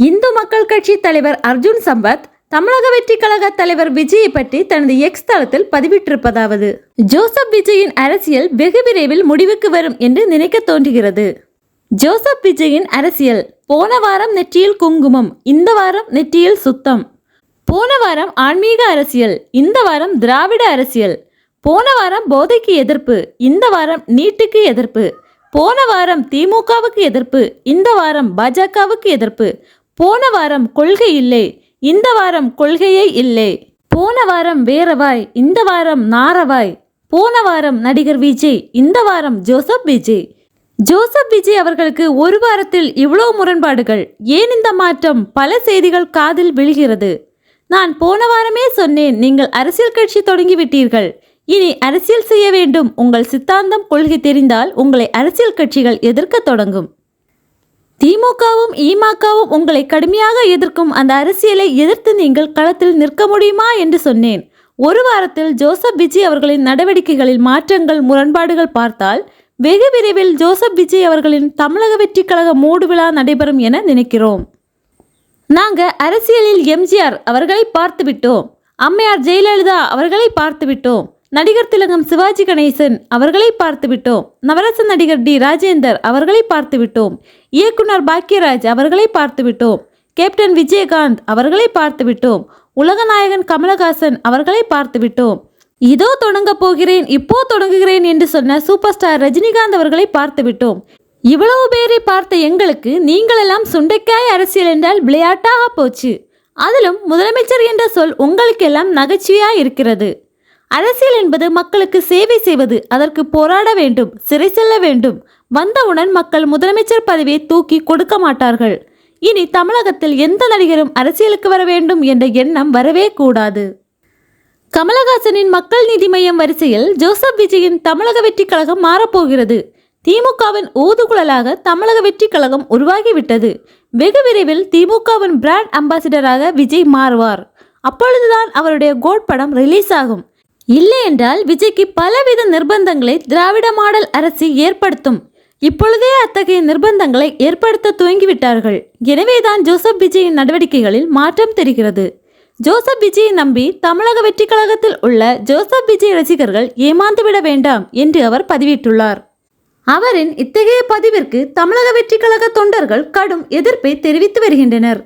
இந்து மக்கள் கட்சி தலைவர் அர்ஜுன் சம்பத் தமிழக வெற்றி கழக தலைவர் விஜயை பற்றி தனது எக்ஸ் தளத்தில் பதிவிட்டிருப்பதாவது. ஜோசப் விஜயின் அரசியல் வெகு விரைவில் முடிவுக்கு வரும் என்று நினைக்க தோன்றுகிறது. ஜோசப் விஜயின் அரசியல் போன வாரம் நெற்றியில் குங்குமம் இந்த வாரம் நெற்றியில் சுத்தம். போன வாரம் ஆன்மீக அரசியல் இந்த வாரம் திராவிட அரசியல். போன வாரம் போதைக்கு எதிர்ப்பு இந்த வாரம் நீட்டுக்கு எதிர்ப்பு. போன வாரம் திமுகவுக்கு எதிர்ப்பு இந்த வாரம் பாஜகவுக்கு எதிர்ப்பு. போன வாரம் கொள்கை இல்லை இந்த வாரம் கொள்கையே இல்லை. போன வாரம் வேறவாய் இந்த வாரம் நாரவாய் போன வாரம் நடிகர் விஜய் இந்த வாரம் ஜோசப் விஜய். ஜோசப் விஜய் அவர்களுக்கு ஒரு வாரத்தில் இவ்வளோ முரண்பாடுகள். ஏன் இந்த மாற்றம்? பல செய்திகள் காதில் விழுகிறது. நான் போன வாரமே சொன்னேன் நீங்கள் அரசியல் கட்சி தொடங்கிவிட்டீர்கள். இனி அரசியல் செய்ய வேண்டும். உங்கள் சித்தாந்தம் கொள்கை தெரிந்தால் உங்களை அரசியல் கட்சிகள் எதிர்க்க தொடங்கும். திமுகவும் இமகவும் உங்களை கடுமையாக எதிர்க்கும் அந்த அரசியலை எதிர்த்து நீங்கள் களத்தில் நிற்க முடியுமா என்று சொன்னேன். ஒரு வாரத்தில் ஜோசப் விஜய் அவர்களின் நடவடிக்கைகளில் மாற்றங்கள் முரண்பாடுகள் பார்த்தால் வெகு விரைவில் ஜோசப் விஜய் அவர்களின் தமிழக வெற்றி கழக மூடு விழா நடைபெறும் என நினைக்கிறோம். நாங்க அரசியலில் எம்ஜிஆர் அவர்களை பார்த்து விட்டோம். அம்மையார் ஜெயலலிதா அவர்களை பார்த்து விட்டோம். நடிகர் திலகம் சிவாஜி கணேசன் அவர்களை பார்த்து விட்டோம். நவரச நடிகர் டி. ராஜேந்தர் அவர்களை பார்த்து விட்டோம். இயக்குனர் பாக்யராஜ் அவர்களை பார்த்துவிட்டோம். கேப்டன் விஜயகாந்த் அவர்களை பார்த்துவிட்டோம். உலகநாயகன் கமலஹாசன் அவர்களை பார்த்துவிட்டோம். இதோ தொடங்க போகிறேன் இப்போ தொடங்குகிறேன் என்று சொன்ன சூப்பர் ஸ்டார் ரஜினிகாந்த் அவர்களை பார்த்துவிட்டோம். இவ்வளவு பேரை பார்த்த எங்களுக்கு நீங்களெல்லாம் சுண்டைக்காய் அரசியல் என்றால் விளையாட்டாக போச்சு. அதிலும் முதலமைச்சர் என்ற சொல் உங்களுக்கெல்லாம் நகைச்சுவையாக இருக்கிறது. அரசியல் என்பது மக்களுக்கு சேவை செய்வது அதற்கு போராட வேண்டும் சிறை செல்ல வேண்டும். வந்தவுடன் மக்கள் முதலமைச்சர் பதவியை தூக்கி கொடுக்க மாட்டார்கள். இனி தமிழகத்தில் எந்த நடிகரும் அரசியலுக்கு வர வேண்டும் என்ற எண்ணம் வரவே கூடாது. கமலஹாசனின் மக்கள் நீதி மையம் வரிசையில் ஜோசப் விஜயின் தமிழக வெற்றி கழகம் மாறப்போகிறது. திமுகவின் ஊதுகுழலாக தமிழக வெற்றி கழகம் உருவாகிவிட்டது. வெகு விரைவில் திமுகவின் பிராண்ட் அம்பாசிடராக விஜய் மாறுவார். அப்பொழுதுதான் அவருடைய கோட் படம் ரிலீஸ் ஆகும் இல்லை என்றால் விஜய்க்கு பலவித நிர்பந்தங்களை திராவிட மாடல் அரசு ஏற்படுத்தும். இப்பொழுதே அத்தகைய நிர்பந்தங்களை ஏற்படுத்த துவங்கிவிட்டார்கள். எனவேதான் ஜோசப் விஜயின் நடவடிக்கைகளில் மாற்றம் தெரிகிறது. ஜோசப் விஜயை நம்பி தமிழக வெற்றி கழகத்தில் உள்ள ஜோசப் விஜய் ரசிகர்கள் ஏமாந்து விட வேண்டாம் என்று அவர் பதிவிட்டுள்ளார். அவரின் இத்தகைய பதிவிற்கு தமிழக வெற்றி கழக தொண்டர்கள் கடும் எதிர்ப்பை தெரிவித்து வருகின்றனர்.